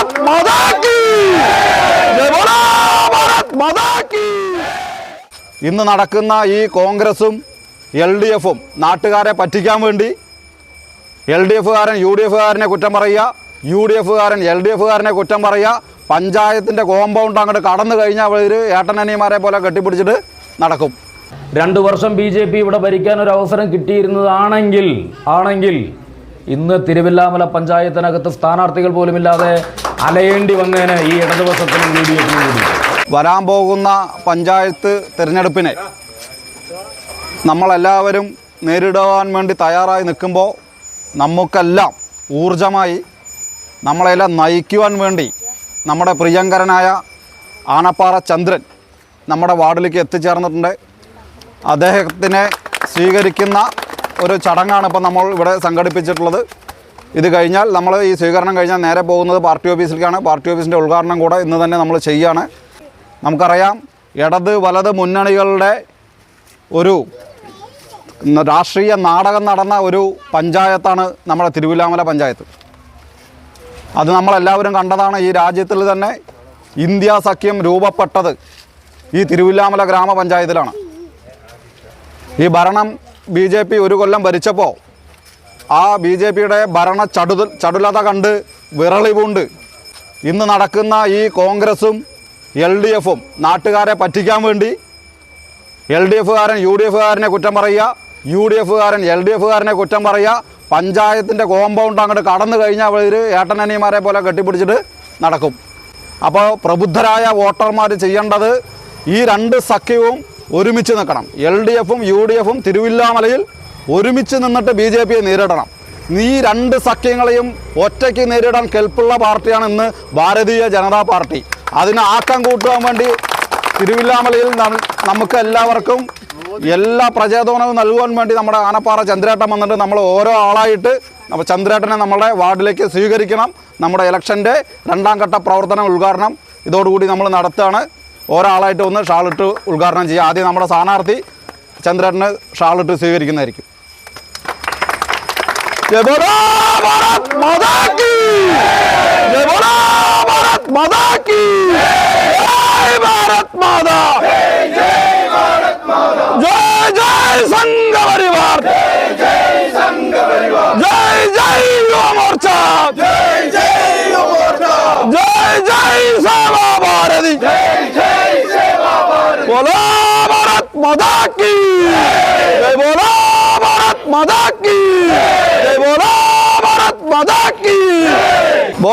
भारत माता की जय बोलो भारत माता की ഇന്ന് നടക്കുന്ന ഈ കോൺഗ്രസും എൽ ഡി എഫും നാട്ടുകാരെ പറ്റിക്കാൻ വേണ്ടി എൽ ഡി എഫുകാരൻ യു ഡി എഫുകാരനെ കുറ്റം പറയുക യു ഡി എഫുകാരൻ എൽ ഡി എഫുകാരനെ കുറ്റം പറയുക പഞ്ചായത്തിൻ്റെ കോമ്പൗണ്ട് അങ്ങോട്ട് കടന്നു കഴിഞ്ഞാൽ അവർ ഏട്ടനനിയന്മാരെ പോലെ കെട്ടിപ്പിടിച്ചിട്ട് നടക്കും രണ്ടു വർഷം ബി ജെ പി ഇവിടെ ഭരിക്കാൻ ഒരു അവസരം കിട്ടിയിരുന്നതാണെങ്കിൽ ആണെങ്കിൽ ഇന്ന് തിരുവില്ലാമല പഞ്ചായത്തിനകത്ത് സ്ഥാനാർത്ഥികൾ പോലുമില്ലാതെ അലയേണ്ടി വന്നേനെ ഈ ഇടതുപക്ഷത്തിനും യു ഡി എഫിനും കൂടി. വരാൻ പോകുന്ന പഞ്ചായത്ത് തിരഞ്ഞെടുപ്പിനെ നമ്മളെല്ലാവരും നേരിടുവാൻ വേണ്ടി തയ്യാറായി നിൽക്കുമ്പോൾ നമുക്കെല്ലാം ഊർജമായി നമ്മളെല്ലാം നയിക്കുവാൻ വേണ്ടി നമ്മുടെ പ്രിയങ്കരനായ ആനപ്പാറ ചന്ദ്രൻ നമ്മുടെ വാർഡിലേക്ക് എത്തിച്ചേർന്നിട്ടുണ്ട്. അദ്ദേഹത്തിനെ സ്വീകരിക്കുന്ന ഒരു ചടങ്ങാണ് ഇപ്പോൾ നമ്മൾ ഇവിടെ സംഘടിപ്പിച്ചിട്ടുള്ളത്. ഇത് കഴിഞ്ഞാൽ നമ്മൾ ഈ സ്വീകരണം കഴിഞ്ഞാൽ നേരെ പോകുന്നത് പാർട്ടി ഓഫീസിലേക്കാണ്. പാർട്ടി ഓഫീസിന്റെ ഉദ്ഘാടനം കൂടെ ഇന്ന് തന്നെ നമ്മൾ ചെയ്യുകയാണ് നമുക്കറിയാം ഇടത് വലത് മുന്നണികളുടെ ഒരു രാഷ്ട്രീയ നാടകം നടന്ന ഒരു പഞ്ചായത്താണ് നമ്മുടെ തിരുവില്ലാമല പഞ്ചായത്ത്. അത് നമ്മളെല്ലാവരും കണ്ടതാണ് ഈ രാജ്യത്തിൽ തന്നെ ഇന്ത്യ സഖ്യം രൂപപ്പെട്ടത് ഈ തിരുവില്ലാമല ഗ്രാമപഞ്ചായത്തിലാണ്. ഈ ഭരണം ബി ജെ പി ഒരു കൊല്ലം ഭരിച്ചപ്പോൾ ആ ബി ജെ പിയുടെ ഭരണ ചടുത ചടുലത കണ്ട് വിറളിവുണ്ട്. ഇന്ന് നടക്കുന്ന ഈ കോൺഗ്രസും എൽ ഡി എഫും നാട്ടുകാരെ പറ്റിക്കാൻ വേണ്ടി എൽ ഡി എഫുകാരൻ യു ഡി എഫുകാരനെ കുറ്റം പറയുക യു ഡി എഫുകാരൻ എൽ ഡി എഫുകാരനെ കുറ്റം പറയുക പഞ്ചായത്തിന്റെ കോമ്പൗണ്ട് അങ്ങോട്ട് കടന്നു കഴിഞ്ഞാൽ അവർ ഏട്ടനനിയന്മാരെ പോലെ കെട്ടിപ്പിടിച്ചിട്ട് നടക്കും. അപ്പോൾ പ്രബുദ്ധരായ വോട്ടർമാർ ചെയ്യേണ്ടത് ഈ രണ്ട് സഖ്യവും ഒരുമിച്ച് നിൽക്കണം. എൽ ഡി എഫും യു ഡി എഫും തിരുവില്ലാമലയിൽ ഒരുമിച്ച് നിന്നിട്ട് ബി ജെ പിയെ നേരിടണം. നീ രണ്ട് സഖ്യങ്ങളെയും ഒറ്റയ്ക്ക് നേരിടാൻ കെൽപ്പുള്ള പാർട്ടിയാണ് ഇന്ന് ഭാരതീയ ജനതാ പാർട്ടി. അതിന് ആക്കം കൂട്ടുവാൻ വേണ്ടി തിരുവില്ലാമലയിൽ നമുക്ക് എല്ലാവർക്കും എല്ലാ പ്രചോദനവും നൽകുവാൻ വേണ്ടി നമ്മുടെ ആനപ്പാറ ചന്ദ്രേട്ടൻ വന്നിട്ട് നമ്മൾ ഓരോ ആളായിട്ട് അപ്പോൾ ചന്ദ്രേട്ടനെ നമ്മുടെ വാർഡിലേക്ക് സ്വീകരിക്കണം. നമ്മുടെ ഇലക്ഷന്റെ രണ്ടാം ഘട്ട പ്രവർത്തന ഉദ്ഘാടനം ഇതോടുകൂടി നമ്മൾ നടത്തുകയാണ് ഒരാളായിട്ട് ഒന്ന് ഷാളിട്ട് ഉദ്ഘാടനം ചെയ്യുക ആദ്യം നമ്മുടെ സ്ഥാനാർത്ഥി ചന്ദ്രനെ ഷാളിട്ട് സ്വീകരിക്കുന്നതായിരിക്കും. ജയ് ജയ് സംഘപരിവാർ! ജയ് ജയ് বলো ভারত মাদা কি? জয় বলো ভারত মাদা কি? জয় বলো ভারত মাদা কি? বলো